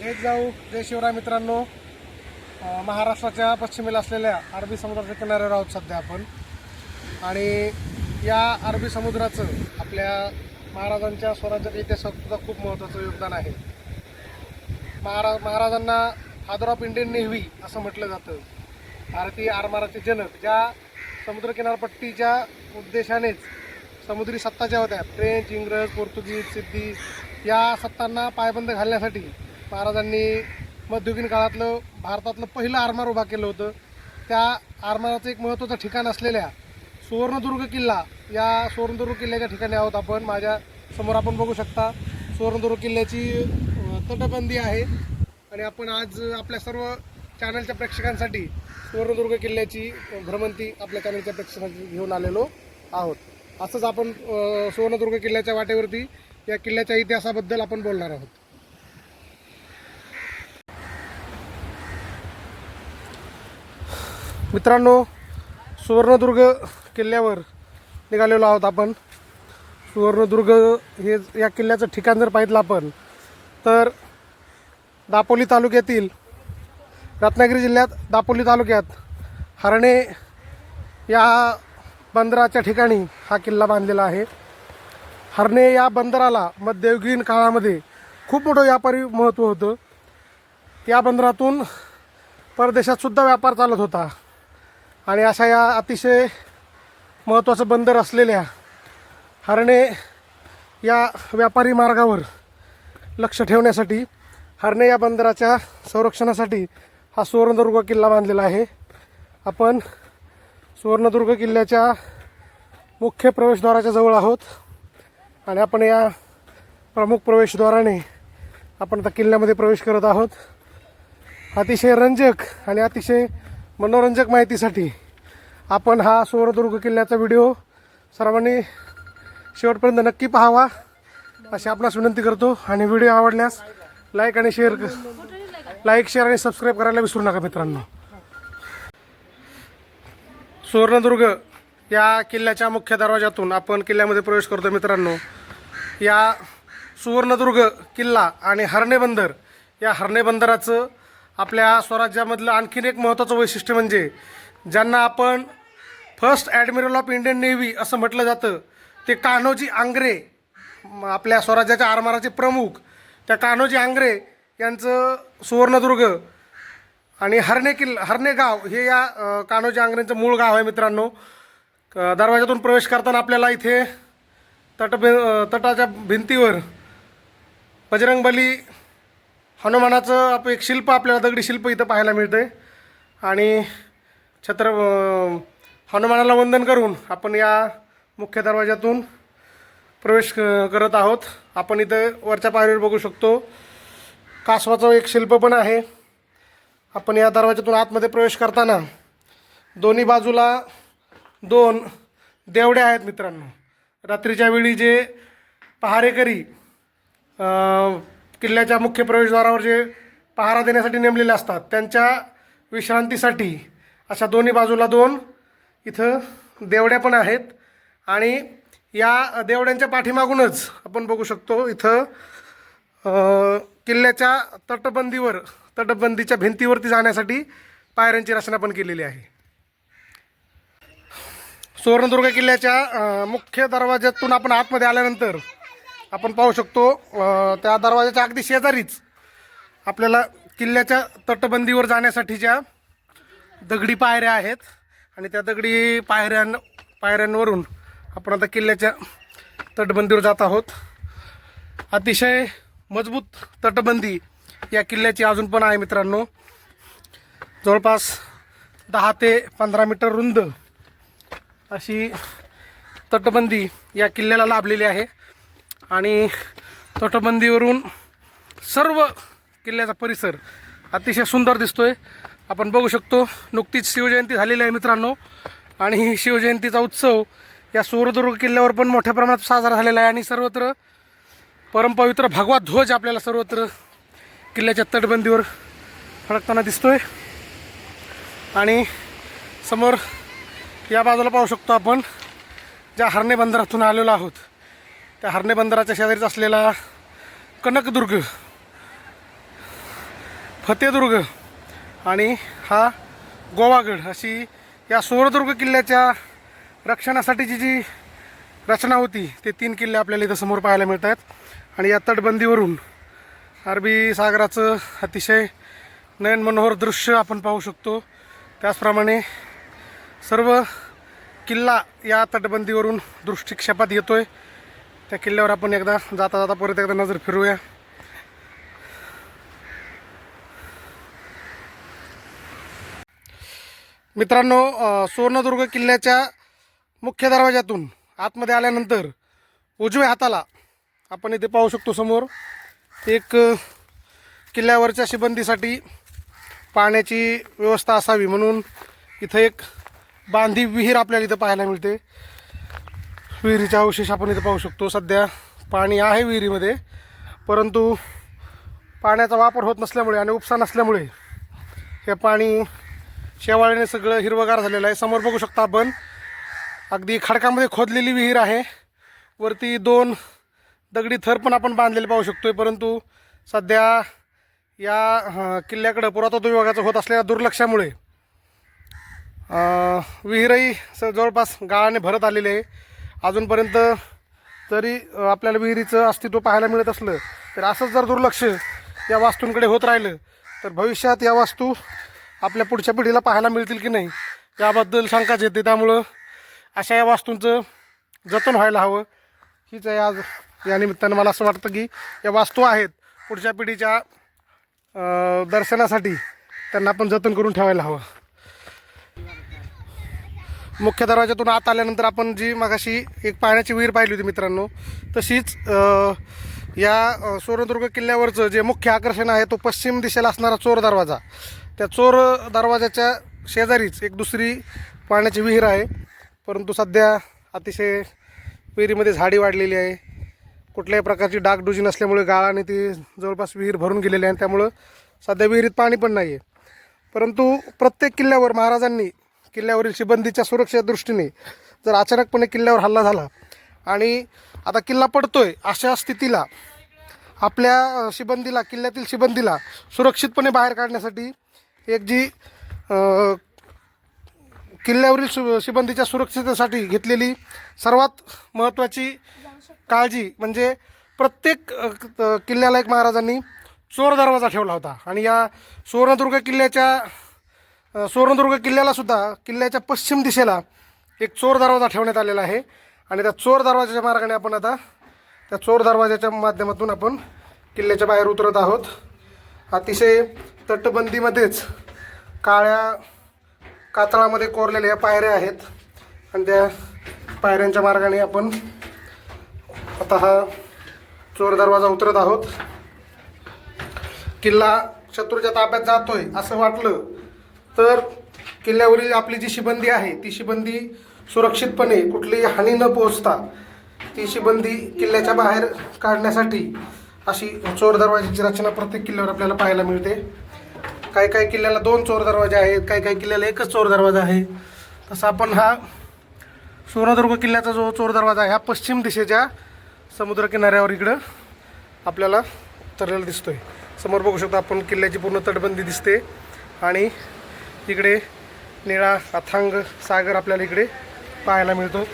जय जाऊ जय शिवराय मित्रांनो. महाराष्ट्राच्या पश्चिमेला असलेल्या अरबी समुद्राच्या किनाऱ्यावर आहोत सध्या आपण. आणि या अरबी समुद्राचं आपल्या महाराजांच्या स्वराज्याच्या इतिहासात खूप महत्त्वाचं योगदान आहे. महारा महाराजांना फादर ऑफ इंडियन नेव्ही असं म्हटलं जातं. भारतीय आरमाराचे जनक ज्या समुद्र किनारपट्टीच्या उद्देशानेच समुद्री सत्ता ज्या होत्या फ्रेंच इंग्रज पोर्तुगीज सिद्धी या सत्तांना पायबंद घालण्यासाठी महाराजांनी मध्ययुगीन काळातलं भारतातलं पहिलं आरमार उभा केलं होतं. त्या आरमाराचं एक महत्त्वाचं ठिकाण असलेल्या सुवर्णदुर्ग किल्ला या सुवर्णदुर्ग किल्ल्याच्या ठिकाणी आहोत आपण. माझ्यासमोर आपण बघू शकता सुवर्णदुर्ग किल्ल्याची तटबंदी आहे. आणि आपण आज आपल्या सर्व चॅनलच्या प्रेक्षकांसाठी सुवर्णदुर्ग किल्ल्याची भ्रमंती आपल्या चॅनलच्या प्रेक्षकांसाठी घेऊन आलेलो आहोत. असंच आपण सुवर्णदुर्ग किल्ल्याच्या वाटेवरती या किल्ल्याच्या इतिहासाबद्दल आपण बोलणार आहोत. मित्रांनो सुवर्णदुर्ग किल्ल्यावर निघालेलो आहोत आपण. सुवर्णदुर्ग हे या किल्ल्याचं ठिकाण जर पाहिलं आपण तर दापोली तालुक्यातील रत्नागिरी जिल्ह्यात दापोली तालुक्यात हरणे या बंदराच्या ठिकाणी हा किल्ला बांधलेला आहे. हरणे या बंदराला मध्ययुगीन काळामध्ये खूप मोठं व्यापारी महत्त्व होतं. या बंदरातून परदेशात सुद्धा व्यापार चालत होता. आणि अशा या अतिशय महत्त्वाचं बंदर असलेल्या हरणे या व्यापारी मार्गावर लक्ष ठेवण्यासाठी हरणे या बंदराच्या संरक्षणासाठी हा सुवर्णदुर्ग किल्ला बांधलेला आहे. आपण सुवर्णदुर्ग किल्ल्याच्या मुख्य प्रवेशद्वाराच्या जवळ आहोत आणि आपण या प्रमुख प्रवेशद्वाराने आपण आता किल्ल्यामध्ये प्रवेश करत आहोत. अतिशय रंजक आणि अतिशय मनोरंजक माहितीसाठी आपण हा सुवर्णदुर्ग किल्ल्याचा व्हिडिओ सर्वांनी शेवटपर्यंत नक्की पाहावा अशी आपणास विनंती करतो. आणि व्हिडिओ आवडल्यास लाईक आणि शेअर लाईक शेअर आणि सबस्क्राईब करायला विसरू नका मित्रांनो. सुवर्णदुर्ग या किल्ल्याच्या मुख्य दरवाजातून आपण किल्ल्यामध्ये प्रवेश करतो मित्रांनो. या सुवर्णदुर्ग किल्ला आणि हरणे बंदर या हरणे बंदराचं आपल्या स्वराज्यामधलं आणखीन एक महत्त्वाचं वैशिष्ट्य म्हणजे ज्यांना आपण first admiral of Indian navy असं म्हटलं जातं ते कान्होजी आंग्रे आपल्या स्वराज्याच्या आरमाराचे प्रमुख त्या कान्होजी आंग्रे यांचं सुवर्णदुर्ग आणि हरणे किल्ला हरणे गाव हे या कान्होजी आंग्रेंचं मूळ गाव आहे मित्रांनो. दरवाजातून प्रवेश करताना आपल्याला इथे तट तटाच्या भिंतीवर बजरंगबली हनुमानाचं आप एक शिल्प आपल्याला दगडी शिल्प इथं पाहायला मिळते आणि छत्र हनुमानाला वंदन करून आपण या मुख्य दरवाजातून प्रवेश क- करत आहोत. आपण इथं वरच्या पायरीवर बघू शकतो. कासवाचं एक शिल्प पण आहे. आपण या दरवाजातून आतमध्ये प्रवेश करताना दोन्ही बाजूला दोन देवड्या आहेत मित्रांनो. रात्रीच्या वेळी जे पहारेकरी किल्ल्याच्या मुख्य प्रवेशद्वारावर जे पहारा देण्यासाठी नेमलेले असतात त्यांच्या विश्रांतीसाठी अशा दोन्ही बाजूला दोन इथं देवड्या पण आहेत. आणि या देवड्यांच्या पाठीमागूनच आपण बघू शकतो इथं किल्ल्याच्या तटबंदीवर तटबंदीच्या भिंतीवरती जाण्यासाठी पायऱ्यांची रचना पण केलेली आहे. सुवर्णदुर्ग किल्ल्याच्या मुख्य दरवाज्यातून आपण आतमध्ये आल्यानंतर आपण पाहू शकतो त्या दरवाजाच्या अगदी शेजारीच आपल्याला किल्ल्याच्या तटबंदीवर जाण्यासाठीच्या दगडी पायऱ्या आहेत. आणि त्या दगडी पायऱ्यां पायऱ्यांवरून आपण आता किल्ल्याच्या तटबंदीवर जात आहोत. अतिशय मजबूत तटबंदी या किल्ल्याची अजून पण आहे मित्रांनो. जवळपास दहा ते पंधरा मीटर रुंद अशी तटबंदी या किल्ल्याला लाभलेली आहे. आणि तटबंदीवरून सर्व किल्ल्याचा परिसर अतिशय सुंदर दिसतोय. आपण बघू शकतो नुकतीच शिवजयंती झालेली आहे मित्रांनो. आणि शिवजयंतीचा उत्सव या सूर्यदुर्ग किल्ल्यावर पण मोठ्या प्रमाणात साजरा झालेला आहे. आणि सर्वत्र परमपवित्र भगवा ध्वज आपल्याला सर्वत्र किल्ल्याच्या तटबंदीवर फडकताना दिसतोय. आणि समोर या बाजूला पाहू शकतो आपण ज्या हरणे बंदरातून आलेलो आहोत. त्या हरणे बंदराच्या शेजारीच असलेला कनकदुर्ग फतेदुर्ग आणि हा गोवागड अशी या सुवर्णदुर्ग किल्ल्याच्या रक्षणासाठीची जी रचना होती ते तीन किल्ले आपल्याला इथं समोर पाहायला मिळत आहेत आणि या तटबंदीवरून अरबी सागराचं अतिशय नयन मनोहर दृश्य आपण पाहू शकतो. त्याचप्रमाणे सर्व किल्ला या तटबंदीवरून दृष्टिक्षेपात येतोय. त्या किल्ल्यावर आपण एकदा जाता जाता परत एकदा नजर फिरूया. मित्रांनो सुवर्णदुर्ग किल्ल्याच्या मुख्य दरवाज्यातून आतमध्ये आल्यानंतर उजव्या हाताला आपण इथे पाहू शकतो समोर एक किल्ल्यावरच्या शिबंदीसाठी पाण्याची व्यवस्था असावी म्हणून इथं एक बांधी विहीर आपल्याला इथं पाहायला मिळते. विहिरीचे अवशेष आपण इथे पाहू शकतो. सध्या पाणी आहे विहिरीमध्ये परंतु पाण्याचा वापर होत नसल्यामुळे आणि उपसा नसल्यामुळे हे पाणी शेवाळ्याने सगळं हिरवगार झालेलं आहे. समोर बघू शकता आपण अगदी खडकामध्ये खोदलेली विहीर आहे. वरती दोन दगडी थर पण आपण बांधलेले पाहू शकतो परंतु सध्या या किल्ल्याकडं पुरातत्व विभागाचं होत असलेल्या दुर्लक्षामुळे विहीरही स जवळपास गाळाने भरत आलेली आहे. अजूनपर्यंत तरी आपल्याला विहिरीचं अस्तित्व पाहायला मिळत असलं तर असंच जर दुर्लक्ष या वास्तूंकडे होत राहिलं तर भविष्यात या वास्तू आपल्या पुढच्या पिढीला पाहायला मिळतील की नाही याबद्दल शंकाच येते. त्यामुळं अशा या वास्तूंचं जतन व्हायला हवं. हीच आहे आज या निमित्तानं मला असं वाटतं की या वास्तू आहेत पुढच्या पिढीच्या दर्शनासाठी त्यांना आपण जतन करून ठेवायला हवं. मुख्य दरवाजातून आत आल्यानंतर आपण जी मगाशी एक पाण्याची विहीर पाहिली होती मित्रांनो तशीच या सुवर्णदुर्ग किल्ल्यावरचं जे मुख्य आकर्षण आहे तो पश्चिम दिशेला असणारा चोर दरवाजा. त्या चोर दरवाजाच्या शेजारीच एक दुसरी पाण्याची विहीर आहे. परंतु सध्या अतिशय विहिरीमध्ये झाडी वाढलेली आहे. कुठल्याही प्रकारची डागडुजी नसल्यामुळे गाळाने ती जवळपास विहीर भरून गेलेली आहे त्यामुळं सध्या विहिरीत पाणी पण नाही आहे परंतु प्रत्येक किल्ल्यावर महाराजांनी किल्ल्यावरील शिबंदीच्या सुरक्षेच्या दृष्टीने जर अचानकपणे किल्ल्यावर हल्ला झाला आणि आता किल्ला पडतोय अशा स्थितीला आपल्या शिबंदीला किल्ल्यातील शिबंदीला सुरक्षितपणे बाहेर काढण्यासाठी एक जी किल्ल्यावरील सु शिबंदीच्या सुरक्षितेसाठी घेतलेली सर्वात महत्त्वाची काळजी म्हणजे प्रत्येक किल्ल्याला एक महाराजांनी चोर दरवाजा ठेवला होता. आणि या सुवर्णदुर्ग किल्ल्याच्या सुवर्णदुर्ग किल्ल्याला सुद्धा किल्ल्याच्या पश्चिम दिशेला एक चोर दरवाजा ठेवण्यात आलेला आहे. आणि त्या चोर दरवाजाच्या मार्गाने आपण आता त्या चोर दरवाजाच्या माध्यमातून आपण किल्ल्याच्या बाहेर उतरत आहोत. अतिशय तटबंदीमध्येच काळ्या कातळामध्ये कोरलेल्या या पायऱ्या आहेत. आणि त्या पायऱ्यांच्या मार्गाने आपण आता हा चोर दरवाजा उतरत आहोत. किल्ला शत्रूच्या ताब्यात जातोय असं वाटलं तर किल्ल्यावरील आपली जी शिबंदी आहे ती शिबंदी सुरक्षितपणे कुठलीही हानी न पोहोचता ती शिबंदी किल्ल्याच्या बाहेर काढण्यासाठी अशी चोर दरवाजाची रचना प्रत्येक किल्ल्यावर आपल्याला पाहायला मिळते. काही काही किल्ल्याला दोन चोर दरवाजे आहेत काही काही किल्ल्याला एकच चोर दरवाजा आहे. तसं आपण हा सुवर्णदुर्ग किल्ल्याचा जो चोर दरवाजा आहे हा पश्चिम दिशेच्या समुद्रकिनाऱ्यावर इकडं आपल्याला तरलेला दिसतोय. समोर बघू शकतो आपण किल्ल्याची पूर्ण तटबंदी दिसते आणि इकडे निळा अथांग सागर आपल्याला इकडे पाहायला मिळतो.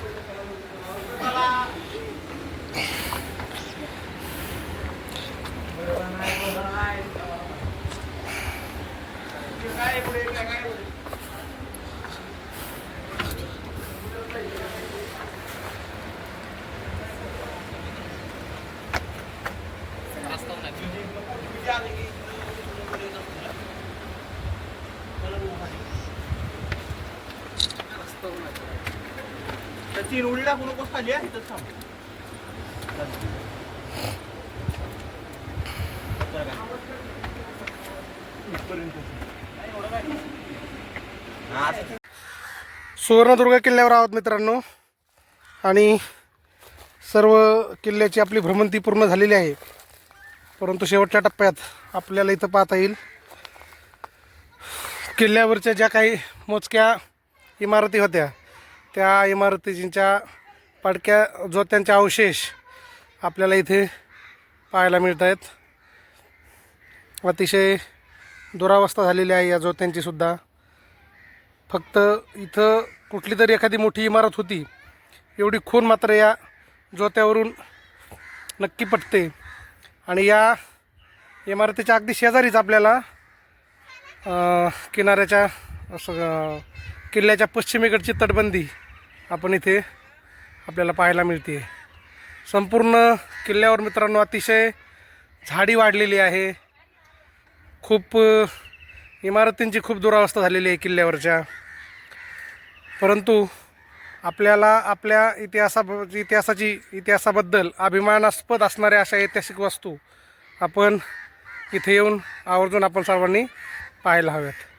सचिन उडी टाकू नकोस खाली आहे इथंच थांब. हा, असं. सुवर्णदुर्ग किल्ल्यावर आहोत मित्रांनो आणि सर्व किल्ल्याची आपली भ्रमंती पूर्ण झालेली आहे परंतु शेवटच्या टप्प्यात आपल्याला इथं पाहता येईल किल्ल्यावरच्या ज्या काही मोजक्या इमारती होत्या त्या इमारतीच्या पडक्या जोत्यांचे अवशेष आपल्याला इथे पाहायला मिळत आहेत अतिशय दुरावस्था झालेली आहे या जोत्यांची सुद्धा. फक्त इथं कुठली तरी एखादी मोठी इमारत होती एवढी खून मात्र या जोत्यावरून नक्की पटते. आणि या इमारतीच्या अगदी शेजारीच आपल्याला किनाऱ्याच्या असं किल्ल्याच्या पश्चिमेकडची तटबंदी आपण इथे आपल्याला पाहायला मिळते. संपूर्ण किल्ल्यावर मित्रांनो अतिशय झाडी वाढलेली आहे. खूप इमारतींची खूप दुरावस्था झालेली आहे किल्ल्यावरच्या. परंतु आपल्याला आपल्या इतिहासा इतिहासाची इतिहासाबद्दल अभिमानास्पद असणाऱ्या अशा ऐतिहासिक वस्तू आपण इथे येऊन आवर्जून आपण सर्वांनी पाहायला हव्यात.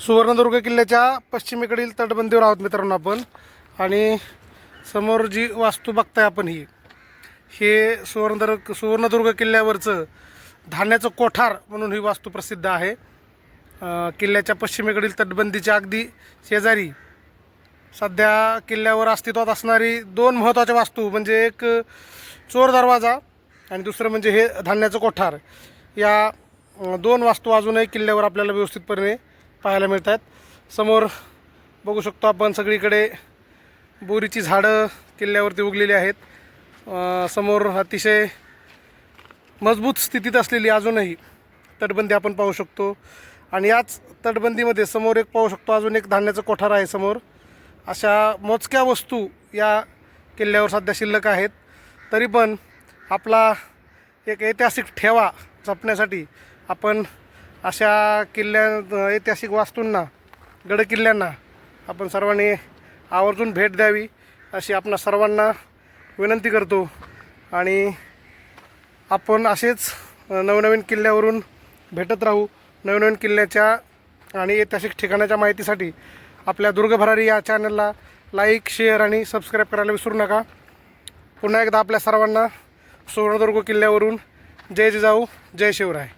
सुवर्णदुर्ग किल्ल्याच्या पश्चिमेकडील तटबंदीवर आहोत मित्रांनो आपण. आणि समोर जी वास्तू बघताय आपण ही हे सुवर्णदुर्ग सुवर्णदुर्ग किल्ल्यावरचं धान्याचं कोठार म्हणून ही वास्तू प्रसिद्ध आहे. किल्ल्याच्या पश्चिमेकडील तटबंदीच्या अगदी शेजारी सध्या किल्ल्यावर अस्तित्वात असणारी दोन महत्त्वाच्या वास्तू म्हणजे एक चोर दरवाजा आणि दुसरं म्हणजे हे धान्याचं कोठार या दोन वास्तू अजूनही किल्ल्यावर आपल्याला व्यवस्थितपणे पाहायला मिळत आहेत समोर बघू शकतो आपण सगळीकडे बोरीची झाडं किल्ल्यावरती उगलेली आहेत. समोर अतिशय मजबूत स्थितीत असलेली अजूनही तटबंदी आपण पाहू शकतो. आणि याच तटबंदीमध्ये समोर एक पाहू शकतो अजून एक धान्याचं कोठार आहे समोर. अशा मोजक्या वस्तू या किल्ल्यावर सध्या शिल्लक आहेत. तरी पण आपला एक ऐतिहासिक ठेवा जपण्यासाठी आपण अशा किल्ल्या ऐतिहासिक वास्तूंना गडकिल्ल्यांना आपण सर्वांनी आवर्जून भेट द्यावी अशी आपणा सर्वांना विनंती करतो. आणि आपण असेच नवनवीन किल्ल्यावरून भेटत राहू. नवनवीन किल्ल्याच्या आणि ऐतिहासिक ठिकाणाच्या माहितीसाठी आपल्या दुर्गभरारी या चॅनलला लाईक शेअर आणि सबस्क्राईब करायला विसरू नका. पुन्हा एकदा आपल्या सर्वांना सुवर्णदुर्ग किल्ल्यावरून जय जिजाऊ जय शिवराय.